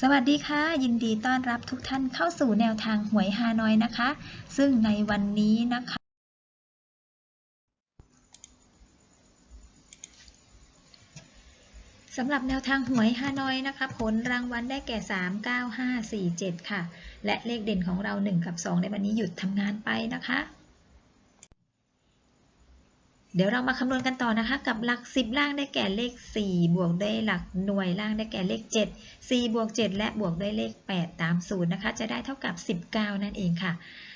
สวัสดีค่ะ ยินดีต้อนรับทุกท่านเข้าสู่แนวทางหวยฮานอยนะคะ ซึ่งในวันนี้นะคะ สำหรับแนวทางหวยฮานอยนะคะ ผลรางวัลได้แก่ 3 9 5 4 7 ค่ะ และเลขเด่นของเรา 1 กับ 2 ในวันนี้หยุดทำงานไปนะคะ เดี๋ยวเรามาคำนวณกันต่อนะคะ กับหลัก 10 ล่างได้แก่เลข 4 บวกด้วยหลักหน่วยล่างได้แก่เลข 7 4 บวก 7 และบวกด้วยเลข 8 ตามสูตรนะคะ จะได้เท่ากับ 19 นั่นเองค่ะ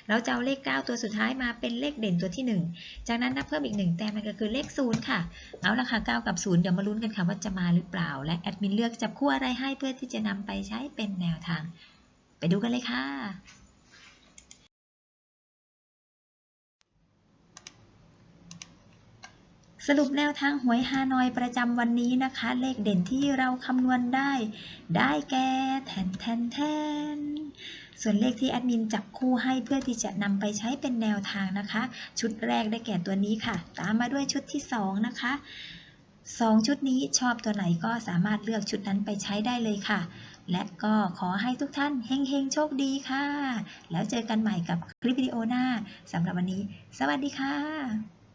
เราจะเอาเลข 9 ตัวสุดท้ายมาเป็นเลขเด่นตัวที่ 1 จากนั้นนับเพิ่มอีก 1 แต้มมันก็คือเลข 0 ค่ะ เอาละค่ะ 9 กับ 0 เดี๋ยวมาลุ้นกันค่ะว่าจะมาหรือเปล่า และแอดมินเลือกจับคู่อะไรให้เพื่อที่จะนำไปใช้เป็นแนวทาง ไปดูกันเลยค่ะ สรุปแนวทางหวยฮานอยประจำวันนี้นะคะ เลขเด่นที่เราคำนวณได้ ได้แก่แทนแทนแทนส่วนเลขที่แอดมินจับคู่ให้เพื่อที่จะนำไปใช้เป็นแนวทางนะคะ ชุดแรกได้แก่ตัวนี้ค่ะ ตามมาด้วยชุดที่ 2 นะคะ 2 ชุดนี้ชอบตัวไหนก็สามารถเลือกชุดนั้นไปใช้ได้เลยค่ะ และก็ขอให้ทุกท่านเฮงๆ โชคดีค่ะ แล้วเจอกันใหม่กับคลิปวิดีโอหน้าสำหรับวันนี้ สวัสดีค่ะ